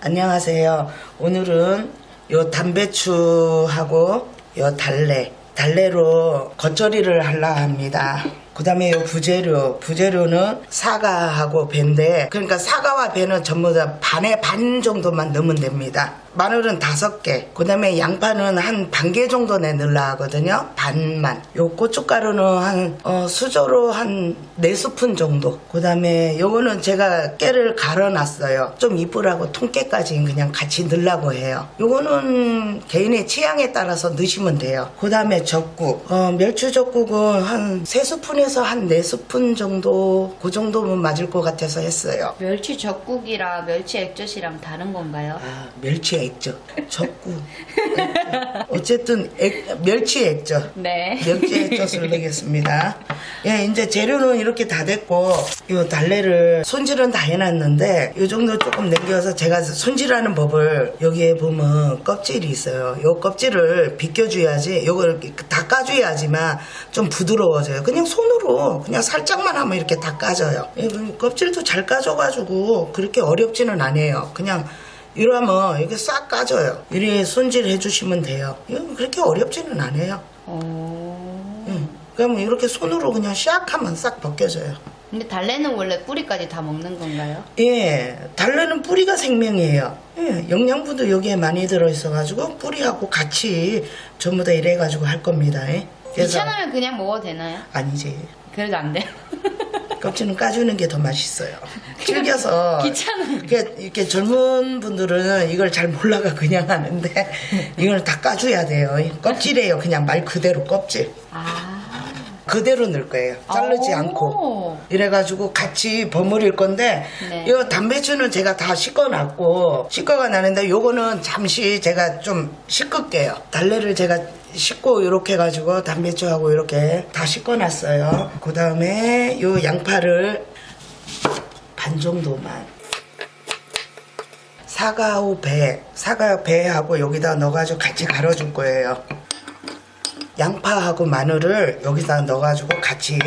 안녕하세요. 오늘은 요 담배추하고 요 달래, 달래로 겉절이를 하려 합니다. 그 다음에 요 부재료, 부재료는 사과하고 배인데, 그러니까 사과와 배는 전부 다 반에 반 정도만 넣으면 됩니다. 마늘은 다섯 개, 그 다음에 양파는 한 반 개 정도 내 넣으려 하거든요. 반만. 요 고춧가루는 한, 어, 수저로 한 네 스푼 정도. 그 다음에 요거는 제가 깨를 갈아놨어요. 좀 이쁘라고 통깨까지 그냥 같이 넣으려고 해요. 요거는 개인의 취향에 따라서 넣으시면 돼요. 그 다음에 젓국. 어, 멸치젓국은 한 세 스푼에 서한네 스푼 정도, 그 정도면 맞을 것 같아서 했어요. 멸치 젓국이랑 멸치 액젓이랑 다른 건가요? 아, 멸치 액젓. 젓국. 어쨌든 액, 멸치 액젓. 네. 멸치 액젓을 넣겠습니다. 예, 이제 재료는 이렇게 다 됐고, 이 달래를 손질은 다 해놨는데, 이 정도 조금 남겨서 제가 손질하는 법을 여기에 보면 껍질이 있어요. 이 껍질을 비껴줘야지, 요걸 이렇게 닦아줘야지만 좀 부드러워져요. 그냥 손으로 그냥 살짝만 하면 이렇게 다 까져요. 예, 그 껍질도 잘 까져가지고 그렇게 어렵지는 않아요. 그냥 이러면 이게 싹 까져요. 이렇게 손질해 주시면 돼요. 이건 그렇게 어렵지는 않아요. 어... 응. 그러면 이렇게 손으로 그냥 샥 하면 싹 벗겨져요. 근데 달래는 원래 뿌리까지 다 먹는 건가요? 예, 달래는 뿌리가 생명이에요. 예, 영양분도 여기에 많이 들어있어가지고 뿌리하고 같이 전부 다 이래가지고 할 겁니다. 예. 귀찮으면 그냥 먹어도 되나요? 아니지. 그래도 안 돼. 껍질은 까주는 게 더 맛있어요. 질겨서 귀찮은. 이렇게, 이렇게 젊은 분들은 이걸 잘 몰라가 그냥 하는데 이걸 다 까줘야 돼요. 껍질이에요. 그냥 말 그대로 껍질. 아. 그대로 넣을 거예요. 자르지 오. 않고. 이래가지고 같이 버무릴 건데, 네. 이 담배추는 제가 다 씻어놨고, 씻어가 나는데, 요거는 잠시 제가 좀 씻을게요. 달래를 제가 씻고, 이렇게 해가지고, 담배추하고 이렇게 다 씻어놨어요. 그 다음에, 요 양파를 반 정도만. 사과하고 배, 사과 배하고 여기다 넣어가지고 같이 갈아줄 거예요. 양파하고 마늘을 여기다 넣어가지고 같이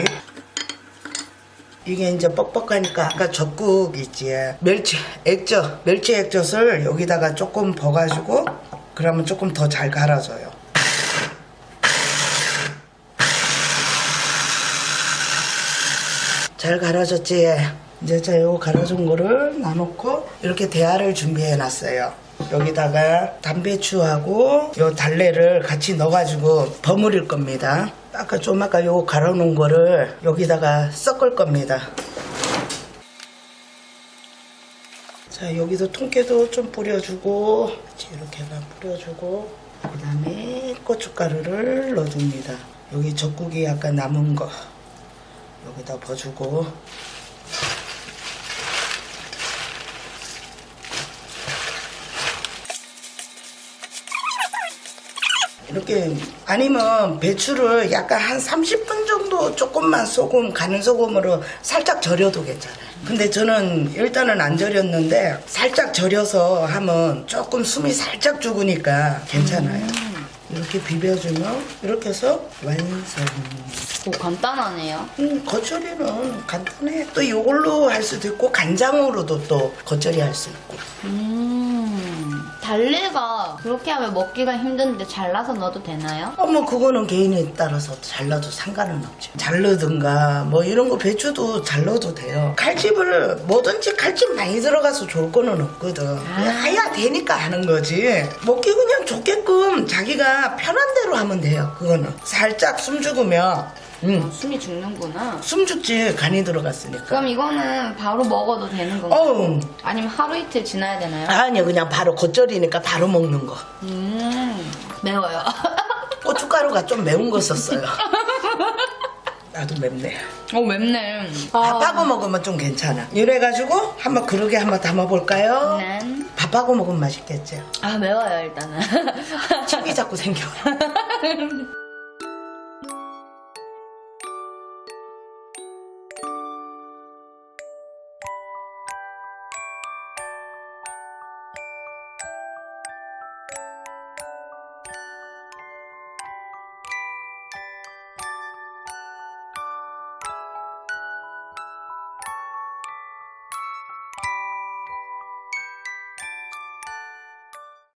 이게 이제 뻑뻑하니까 아까 젓국 있지 멸치 액젓 멸치 액젓을 여기다가 조금 버가지고 그러면 조금 더 잘 갈아져요 잘 갈아졌지? 이제 자 요거 갈아준 거를 놔놓고 이렇게 대야를 준비해 놨어요. 여기다가 담배추하고 요 달래를 같이 넣어가지고 버무릴 겁니다. 아까 좀 아까 요거 갈아놓은 거를 여기다가 섞을 겁니다. 자 여기도 통깨도 좀 뿌려주고 이렇게만 뿌려주고 그 다음에 고춧가루를 넣어줍니다. 여기 젓국이 아까 남은 거 여기다 버주고 이렇게 아니면 배추를 약간 한 30분 정도 조금만 소금 가는 소금으로 살짝 절여도 괜찮아요. 근데 저는 일단은 안 절였는데 살짝 절여서 하면 조금 숨이 살짝 죽으니까 괜찮아요. 이렇게 비벼주면 이렇게 해서 완성. 오, 간단하네요. 음, 겉절이는 간단해. 또 이걸로 할 수도 있고 간장으로도 또 겉절이 할 수 있고. 음. 달래가 그렇게 하면 먹기가 힘든데 잘라서 넣어도 되나요? 어머 그거는 개인에 따라서 잘라도 상관은 없죠. 잘 넣든가 뭐 이런 거 배추도 잘 넣어도 돼요. 칼집을 뭐든지 칼집 많이 들어가서 좋을 거는 없거든. 그냥 해야 되니까 하는 거지. 먹기 그냥 좋게끔 자기가 편한 대로 하면 돼요. 그거는 살짝 숨 죽으면 음, 숨이 죽는구나. 숨 죽지 간이 들어갔으니까. 그럼 이거는 바로 먹어도 되는 건가요? 어우 아니면 하루 이틀 지나야 되나요? 아니요 그냥 바로 겉절이니까 바로 먹는 거. 음. 매워요. 고춧가루가 좀 매운 거 썼어요. 나도 맵네. 오, 맵네. 밥하고 먹으면 좀 괜찮아. 이래가지고 한번 그러게 한번 담아볼까요? 난. 밥하고 먹으면 맛있겠죠. 아, 매워요, 일단은. 침이 자꾸 생겨.